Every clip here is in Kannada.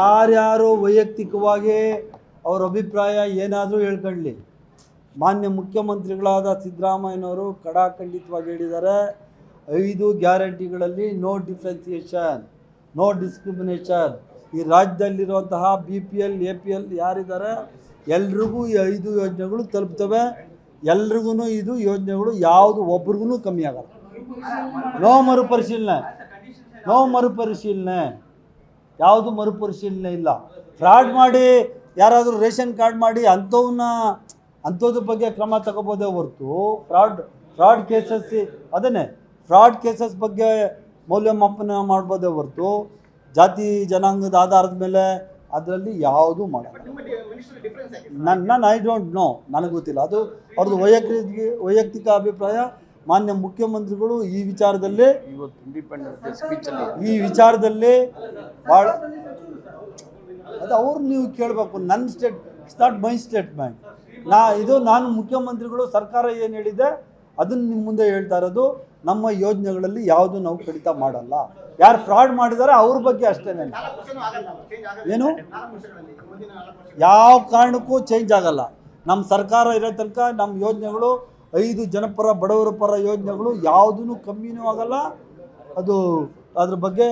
ಯಾರ್ಯಾರು ವೈಯಕ್ತಿಕವಾಗಿ ಅವ್ರ ಅಭಿಪ್ರಾಯ ಏನಾದರೂ ಹೇಳ್ಕೊಳ್ಳಿ. ಮಾನ್ಯ ಮುಖ್ಯಮಂತ್ರಿಗಳಾದ ಸಿದ್ದರಾಮಯ್ಯನವರು ಕಡಾಖಂಡಿತವಾಗಿ ಹೇಳಿದ್ದಾರೆ, ಐದು ಗ್ಯಾರಂಟಿಗಳಲ್ಲಿ ನೋ ಡಿಫ್ರೆನ್ಸಿಯೇಷನ್ ನೋ ಡಿಸ್ಕ್ರಿಮಿನೇಷನ್ ಈ ರಾಜ್ಯದಲ್ಲಿರುವಂತಹ B P L A P L ಯಾರಿದ್ದಾರೆ, ಎಲ್ರಿಗೂ ಈ ಐದು ಯೋಜನೆಗಳು ತಲುಪ್ತವೆ. ಎಲ್ರಿಗೂ ಇದು ಯೋಜನೆಗಳು ಯಾವುದು ಒಬ್ರಿಗೂ ಕಮ್ಮಿ ಆಗಲ್ಲ. ನೋ ಮರುಪರಿಶೀಲನೆ ನೋ ಮರುಪರಿಶೀಲನೆ. ಯಾವುದು ಮರುಪರಿಶೀಲನೆ ಇಲ್ಲ. ಫ್ರಾಡ್ ಮಾಡಿ ಯಾರಾದರೂ ರೇಷನ್ ಕಾರ್ಡ್ ಮಾಡಿ ಅಂಥವನ್ನ ಅಂಥದ್ರ ಬಗ್ಗೆ ಕ್ರಮ ತಗೋಬೋದೇ ಹೊರತು ಫ್ರಾಡ್ ಫ್ರಾಡ್ ಕೇಸಸ್ ಅದನ್ನೇ ಫ್ರಾಡ್ ಕೇಸಸ್ ಬಗ್ಗೆ ಮೌಲ್ಯಮಾಪನ ಮಾಡ್ಬೋದೇ ಹೊರತು ಜಾತಿ ಜನಾಂಗದ ಆಧಾರದ ಮೇಲೆ ಅದರಲ್ಲಿ ಯಾವುದು ಮಾಡಲ್ಲ. ನನ್ನ ನಾನು ಐ ಡೋಂಟ್ ನೋ ನನಗೆ ಗೊತ್ತಿಲ್ಲ. ಅದು ಅವ್ರದ್ದು ವೈಯಕ್ತಿಕ ವೈಯಕ್ತಿಕ ಅಭಿಪ್ರಾಯ. ಮಾನ್ಯ ಮುಖ್ಯಮಂತ್ರಿಗಳು ಈ ವಿಚಾರದಲ್ಲೇ ಈ ವಿಚಾರದಲ್ಲೇ ಭಾಳ ಅದು ಅವ್ರು ನೀವು ಕೇಳಬೇಕು ನನ್ನ state it's not my statement ನಾ ಇದು ನಾನು ಮುಖ್ಯಮಂತ್ರಿಗಳು ಸರ್ಕಾರ ಏನು ಹೇಳಿದೆ ಅದನ್ನು ನಿಮ್ಮ ಮುಂದೆ ಹೇಳ್ತಾ ಇರೋದು ನಮ್ಮ ಯೋಜನೆಗಳಲ್ಲಿ ಯಾವುದು ನಾವು ಕಡಿತ ಮಾಡಲ್ಲ. ಯಾರು ಫ್ರಾಡ್ ಮಾಡಿದ್ದಾರೆ ಅವ್ರ ಬಗ್ಗೆ ಅಷ್ಟೇ ಏನು? ಯಾವ ಕಾರಣಕ್ಕೂ ಚೇಂಜ್ ಆಗಲ್ಲ. ನಮ್ಮ ಸರ್ಕಾರ ಇರೋ ತನಕ ನಮ್ಮ ಯೋಜನೆಗಳು ಐದು ಜನಪರ ಬಡವರ ಪರ ಯೋಜನೆಗಳು ಯಾವುದೂ ಕಮ್ಮಿನೂ ಆಗಲ್ಲ. ಅದು ಅದ್ರ ಬಗ್ಗೆ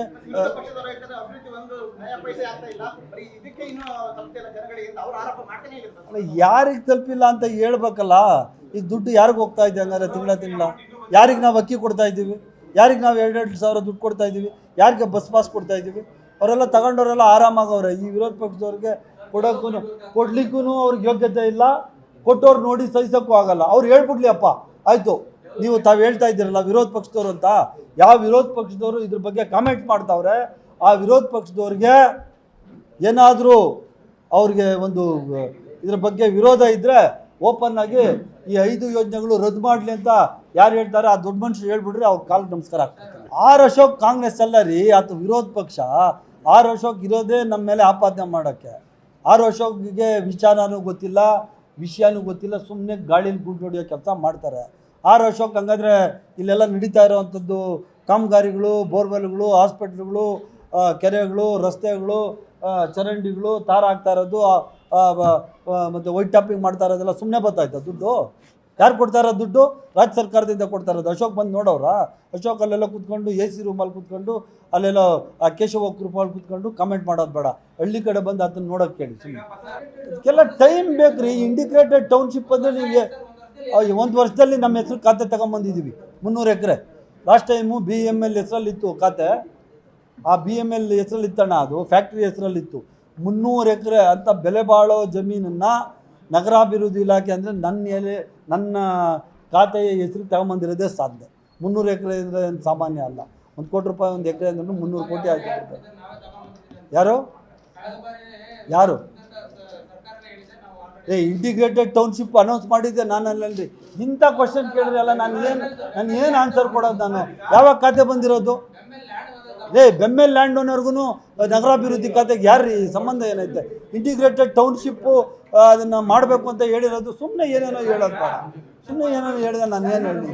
ಯಾರಿಗೆ ತಲುಪಿಲ್ಲ ಅಂತ ಹೇಳ್ಬೇಕಲ್ಲ? ಈ ದುಡ್ಡು ಯಾರಿಗೆ ಹೋಗ್ತಾ ಇದೆ ಹಂಗಾರೆ ತಿಂಗಳ ತಿಂಗಳ? ಯಾರಿಗೆ ನಾವು ಅಕ್ಕಿ ಕೊಡ್ತಾ ಇದ್ದೀವಿ? ಯಾರಿಗೆ ನಾವು ಎರಡೆರಡು ಸಾವಿರ ದುಡ್ಡು ಕೊಡ್ತಾ ಇದ್ದೀವಿ? ಯಾರಿಗೆ ಬಸ್ ಪಾಸ್ ಕೊಡ್ತಾ ಇದ್ದೀವಿ? ಅವರೆಲ್ಲ ತಗೊಂಡವರೆಲ್ಲ ಆರಾಮಾಗವ್ರೆ. ಈ ವಿರೋಧ ಪಕ್ಷದವ್ರಿಗೆ ಕೊಡೋಕ್ಕೂ ಕೊಡ್ಲಿಕ್ಕೂ ಅವ್ರಿಗೆ ಯೋಗ್ಯತೆ ಇಲ್ಲ. ಕೊಟ್ಟವ್ರು ನೋಡಿ ಸಹಿಸೋಕ್ಕೂ ಆಗಲ್ಲ. ಅವ್ರು ಹೇಳ್ಬಿಡ್ಲಿ ಅಪ್ಪ. ಆಯಿತು, ನೀವು ತಾವು ಹೇಳ್ತಾ ಇದ್ದೀರಲ್ಲ ವಿರೋಧ ಪಕ್ಷದವ್ರು ಅಂತ. ಯಾವ ವಿರೋಧ ಪಕ್ಷದವರು ಇದ್ರ ಬಗ್ಗೆ ಕಾಮೆಂಟ್ ಮಾಡ್ತಾವ್ರೆ, ಆ ವಿರೋಧ ಪಕ್ಷದವ್ರಿಗೆ ಏನಾದರೂ ಅವ್ರಿಗೆ ಒಂದು, ಇದ್ರ ಬಗ್ಗೆ ವಿರೋಧ ಇದ್ದರೆ ಓಪನ್ ಆಗಿ ಈ ಐದು ಯೋಜನೆಗಳು ರದ್ದು ಮಾಡಲಿ ಅಂತ ಯಾರು ಹೇಳ್ತಾರೆ, ಆ ದೊಡ್ಡ ಮನುಷ್ಯರು ಹೇಳ್ಬಿಟ್ರೆ ಅವ್ರ ಕಾಲಿಗೆ ನಮಸ್ಕಾರ ಆರ್ ಅಶೋಕ್ ಕಾಂಗ್ರೆಸ್ ಅಲ್ಲ ರೀ, ಆತ ವಿರೋಧ ಪಕ್ಷ. ಆರ್ ಅಶೋಕ್ ಇರೋದೇ ನಮ್ಮ ಮೇಲೆ ಆಪಾದನೆ ಮಾಡೋಕ್ಕೆ. ಆರ್ ಅಶೋಕ್ಗೆ ವಿಚಾರನೂ ಗೊತ್ತಿಲ್ಲ. ವಿಷಯನೂ ಗೊತ್ತಿಲ್ಲ ಸುಮ್ಮನೆ ಗಾಳಿಲಿ ಗುಡ್ ಹೊಡೆಯೋ ಕೆಲಸ ಮಾಡ್ತಾರೆ. ಆರ್ ಅಶೋಕ್ ಹಂಗಾದ್ರೆ ಇಲ್ಲೆಲ್ಲ ನಡೀತಾ ಇರೋವಂಥದ್ದು ಕಾಮಗಾರಿಗಳು, ಬೋರ್ವೆಲ್ಗಳು, ಹಾಸ್ಪಿಟ್ಲ್ಗಳು ಕೆರೆಗಳು, ರಸ್ತೆಗಳು ಚರಂಡಿಗಳು, ತಾರ ಹಾಕ್ತಾ ಇರೋದು ಮತ್ತೆ ವೈಟ್ ಟಾಪಿಂಗ್ ಮಾಡ್ತಾ ಇರೋದೆಲ್ಲ ಸುಮ್ಮನೆ ಬರ್ತಾಯ್ತಾ ದುಡ್ಡು. ಯಾರು ಕೊಡ್ತಾರ ದುಡ್ಡು? ರಾಜ್ಯ ಸರ್ಕಾರದಿಂದ ಕೊಡ್ತಾ ಇರೋದು. ಅಶೋಕ್ ಬಂದು ನೋಡೋರ ಅಶೋಕ್ ಅಲ್ಲೆಲ್ಲ ಕೂತ್ಕೊಂಡು ಎ ಸಿ ರೂಮಲ್ಲಿ ಕೂತ್ಕೊಂಡು, ಅಲ್ಲೆಲ್ಲ ಆ ಕೇಶವ ಕೃಪಾಲ್ ಕೂತ್ಕೊಂಡು ಕಮೆಂಟ್ ಮಾಡೋದು ಬೇಡ. ಹಳ್ಳಿ ಕಡೆ ಬಂದು ಅದನ್ನು ನೋಡೋಕೆ ಕೇಳಿ ಸುಮ್ಮನೆ ಇದಕ್ಕೆಲ್ಲ ಟೈಮ್ ಬೇಕು ರೀ ಇಂಡಿಗ್ರೇಟೆಡ್ ಟೌನ್ಶಿಪ್ ಅಂದರೆ ನಿಮಗೆ ಒಂದು ವರ್ಷದಲ್ಲಿ ನಮ್ಮ ಹೆಸರು ಖಾತೆ ತಗೊಂಬಂದಿದ್ದೀವಿ ಮುನ್ನೂರು ಎಕರೆ. Last time B M L ಹೆಸರಲ್ಲಿತ್ತು ಖಾತೆ. ಆ ಬಿ ಎಂ ಎಲ್ ಹೆಸರಲ್ಲಿತ್ತಣ್ಣ ಅದು ಫ್ಯಾಕ್ಟ್ರಿ ಹೆಸರಲ್ಲಿತ್ತು. ಮುನ್ನೂರು ಎಕರೆ ಅಂತ ಬೆಲೆ ಬಾಳೋ ಜಮೀನನ್ನು ನಗರಾಭಿವೃದ್ಧಿ ಇಲಾಖೆ ಅಂದರೆ ನನ್ನ ಎಲೆ, ನನ್ನ ಖಾತೆಯ ಹೆಸರು ತಗೊಂಬಂದಿರೋದೇ ಸಾಧ್ಯ. ಮುನ್ನೂರು ಎಕರೆ ಅಂದರೆ ಸಾಮಾನ್ಯ ಅಲ್ಲ. ಒಂದು ಕೋಟಿ ರೂಪಾಯಿ ಒಂದು ಎಕರೆ ಅಂದ್ರೆ ಮುನ್ನೂರು ಕೋಟಿ ಆಗಿರುತ್ತೆ ಯಾರು? ಯಾರು? ಏ ಇಂಟಿಗ್ರೇಟೆಡ್ ಟೌನ್ಶಿಪ್ ಅನೌನ್ಸ್ ಮಾಡಿದ್ದೆ ನಾನು ಅಲ್ಲಲ್ರಿ ಇಂಥ ಕ್ವಶನ್ ಕೇಳಿದ್ರೆ ಅಲ್ಲ, ನಾನು ಏನು ನಾನು ಏನು ಆನ್ಸರ್ ಕೊಡೋದು ನಾನು? ಯಾವಾಗ ಖಾತೆ ಬಂದಿರೋದು? ಏ ಬೆಮ್ಮೆಲ್ ಲ್ಯಾಂಡ್ ಓನರ್ಗೂ ನಗರಾಭಿವೃದ್ಧಿ ಖಾತೆಗೆ ಯಾರು ಸಂಬಂಧ ಏನೈತೆ? ಇಂಟಿಗ್ರೇಟೆಡ್ ಟೌನ್ಶಿಪ್ಪು ಅದನ್ನು ಮಾಡಬೇಕು ಅಂತ ಹೇಳಿರೋದು ಸುಮ್ಮನೆ ಏನೇನೋ ಹೇಳೋದು ಸುಮ್ಮನೆ ಏನೇನೋ ಹೇಳಿದೆ ನಾನು ಏನು ಹೇಳಿ